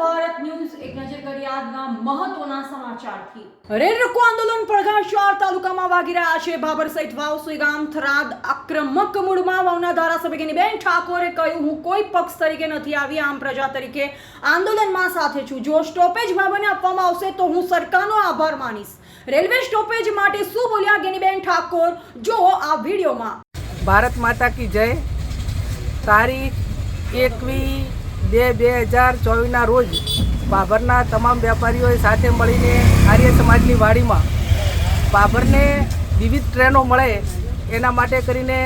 Bharat news એક નજર કરી આજના મહત્વના સમાચારથી. રેલ રોકો આંદોલન પડઘાશવાર તાલુકામાં વાગી રહ્યા છે. બાબર સહિત વાવસુઈ ગામ થરાદ આક્રમક મૂળમાં વાવના ધારાસભ્યની બેન ઠાકોરે કહ્યું હું કોઈ પક્ષ તરીકે નથી આવી આમ પ્રજા તરીકે આંદોલનમાં સાથે છું. જો સ્ટોપેજ બાબાને આપવામાં આવશે તો હું સરકારનો આભાર માનીશ. રેલવે સ્ટોપેજ માટે શું બોલ્યા ગેનીબેન ઠાકોર? જો આ વિડીયોમાં. ભારત માતા કી જય. તારીખ એકવીસ બે બે હજાર ચોવીસના રોજ બાભરના તમામ વેપારીઓએ સાથે મળીને આર્ય સમાજની વાડીમાં બાભરને વિવિધ ટ્રેનો મળે એના માટે કરીને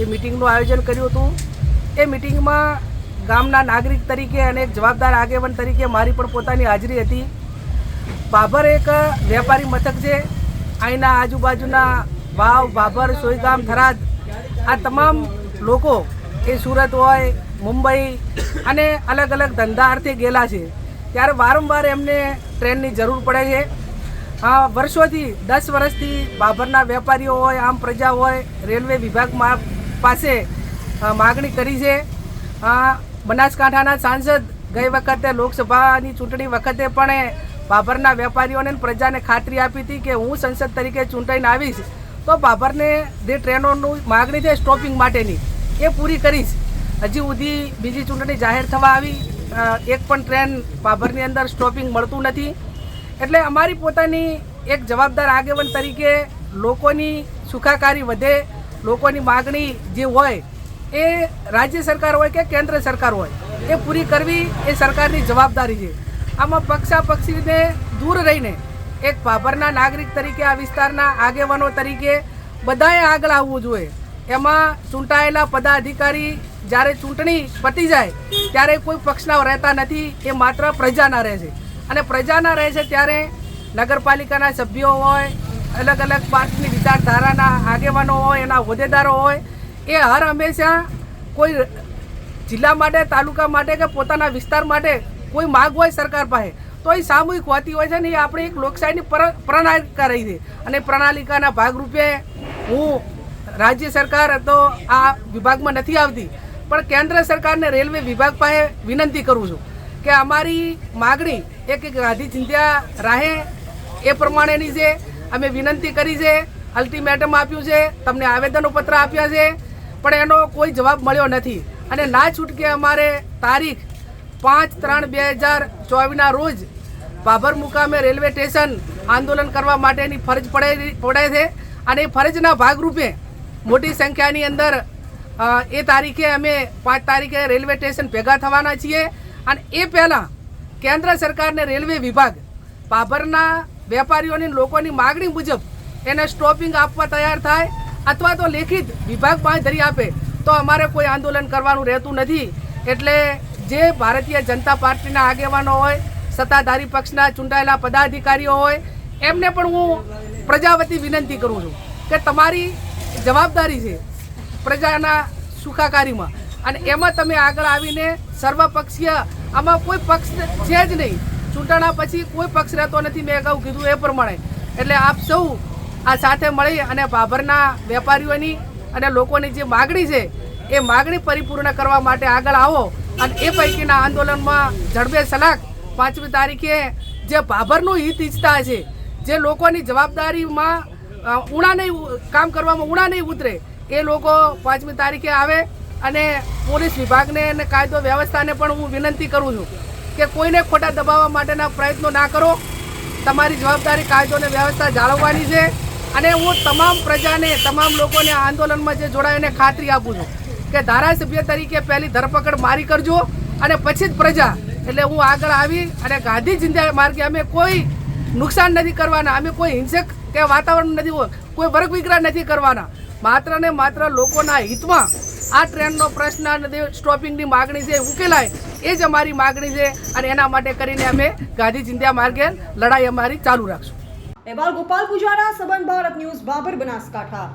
એ મિટિંગનું આયોજન કર્યું હતું. એ મિટિંગમાં ગામના નાગરિક તરીકે અને એક જવાબદાર આગેવાન તરીકે મારી પણ પોતાની હાજરી હતી. બાબર એક વેપારી મથક છે. અહીંના આજુબાજુના વાવ, બાબર સોયગામ થરાદ આ તમામ લોકો એ સુરત હોય, મુંબઈ અને અલગ અલગ ધંધા અર્થે ગયેલા છે. ત્યારે વારંવાર એમને ટ્રેનની જરૂર પડે છે. વર્ષોથી, દસ વર્ષથી બાભરના વેપારીઓ હોય, આમ પ્રજા હોય, રેલવે વિભાગમાં પાસે માગણી કરી છે. બનાસકાંઠાના સાંસદ ગઈ વખતે લોકસભાની ચૂંટણી વખતે પણ એ બાબરના વેપારીઓને પ્રજાને ખાતરી આપી હતી કે હું સંસદ તરીકે ચૂંટાઈને આવીશ. તો બાબરને જે ટ્રેનોનું માગણી છે, સ્ટોપિંગ માટેની એ પૂરી કરીશ. હજી સુધી બીજી ચૂંટણી જાહેર થવા આવી. એક પણ ટ્રેન પાભરની અંદર સ્ટોપિંગ મળતું નથી. એટલે અમારી પોતાની એક જવાબદાર આગેવાન તરીકે લોકોની સુખાકારી વધે, લોકોની માગણી જે હોય, એ રાજ્ય સરકાર હોય કે કેન્દ્ર સરકાર હોય, એ પૂરી કરવી એ સરકારની જવાબદારી છે. આમાં પક્ષાપક્ષીને દૂર રહીને એક ભાભરના નાગરિક તરીકે આ વિસ્તારના આગેવાનો તરીકે બધાએ આગળ આવવું જોઈએ. એમાં ચૂંટાયેલા પદાધિકારી જ્યારે ચૂંટણી પતી જાય, ત્યારે કોઈ પક્ષના રહેતા નથી, એ માત્ર પ્રજાના રહે છે. અને પ્રજાના રહે છે ત્યારે નગરપાલિકાના સભ્યો હોય અલગ અલગ પાર્ટીની વિચારધારાના આગેવાનો હોય, એના હોદ્દેદારો હોય, એ હર હંમેશા કોઈ જિલ્લા માટે, તાલુકા માટે કે પોતાના વિસ્તાર માટે કોઈ માગ હોય સરકાર પાસે, તો એ સામૂહિક હોતી હોય છે ને એ આપણી એક લોકશાહીની પર- પ્રણાલિકા રહી છે. અને પ્રણાલિકાના ભાગરૂપે હું રાજ્ય સરકાર તો આ વિભાગમાં નથી આવતી, પણ કેન્દ્ર સરકારને રેલવે વિભાગ પાસે વિનંતી કરું છું કે અમારી માગણી એક એક ગાંધી ચિંધ્યા રાહે એ પ્રમાણેની છે. અમે વિનંતી કરી છે, અલ્ટિમેટમ આપ્યું છે, તમને આવેદનપત્ર આપ્યા છે, પણ એનો કોઈ જવાબ મળ્યો નથી. અને ના છૂટકે અમારે તારીખ પાંચ ત્રણ બે હજાર ચોવીસના રોજ બાબર મુકામે રેલવે સ્ટેશન આંદોલન કરવા માટેની ફરજ પડે પડે છે. અને એ ફરજના ભાગરૂપે મોટી સંખ્યાની અંદર એ તારીખે અમે પાંચ તારીખે રેલવે સ્ટેશન ભેગા થવાના છીએ. અને એ પહેલાં કેન્દ્ર સરકારને રેલવે વિભાગ પાભરના વેપારીઓની લોકોની માગણી મુજબ એને સ્ટોપિંગ આપવા તૈયાર થાય અથવા તો લેખિત વિભાગ પાંચ ધરી આપે, તો અમારે કોઈ આંદોલન કરવાનું રહેતું નથી. એટલે જે ભારતીય જનતા પાર્ટીના આગેવાનો હોય, સત્તાધારી પક્ષના ચૂંટાયેલા પદાધિકારીઓ હોય, એમને પણ હું પ્રજાવતી વિનંતી કરું છું કે તમારી જવાબદારી છે પ્રજાના સુખાકારીમાં. અને એમાં તમે આગળ આવીને સર્વપક્ષીય, આમાં કોઈ પક્ષ છે જ નહીં. ચૂંટણા પછી કોઈ પક્ષ રહેતો નથી, મેં અગાઉ કીધું એ પ્રમાણે. એટલે આપ સૌ આ સાથે મળી અને ભાભરના વેપારીઓની અને લોકોની જે માગણી છે, એ માગણી પરિપૂર્ણ કરવા માટે આગળ આવો. અને એ પૈકીના આંદોલનમાં ઝડપે સલાક પાંચમી તારીખે જે ભાભરનું હિત ઈચ્છતા છે, જે લોકોની જવાબદારીમાં ઉણા નહીં કામ કરવામાં ઉણા નહીં ઉતરે. એ લોકો પાંચમી તારીખે આવે અને પોલીસ વિભાગને અને કાયદો વ્યવસ્થાને પણ હું વિનંતી કરું છું કે કોઈને ખોટા દબાવવા માટેના પ્રયત્નો ના કરો. તમારી જવાબદારી કાયદો અને વ્યવસ્થા જાળવવાની છે અને હું તમામ પ્રજાને, તમામ લોકોને આંદોલનમાં જે જોડાઈને ખાતરી આપું છું કે ધારાસભ્ય તરીકે પહેલી ધરપકડ મારી કરજો અને પછી જ પ્રજા. એટલે હું આગળ આવી અને ગાંધી જિંદા માર્ગે અમે કોઈ નુકસાન નથી કરવાના. અમે કોઈ હિંસક કે વાતાવરણ નથી કોઈ વર્ગ વિગ્રહ નથી કરવાના. માત્ર ને માત્ર લોકોના હિતમાં આ ટ્રેનનો પ્રશ્ન સ્ટોપિંગની માગણી છે ઉકેલાય. એ જ અમારી માગણી છે અને એના માટે કરીને અમે ગાંધી ચિંતા માર્ગે લડાઈ અમારી ચાલુ રાખશું. અહેવાલ ગોપાલ પૂજારા, સબન ભારત ન્યૂઝ, બાબર બનાસકાંઠા.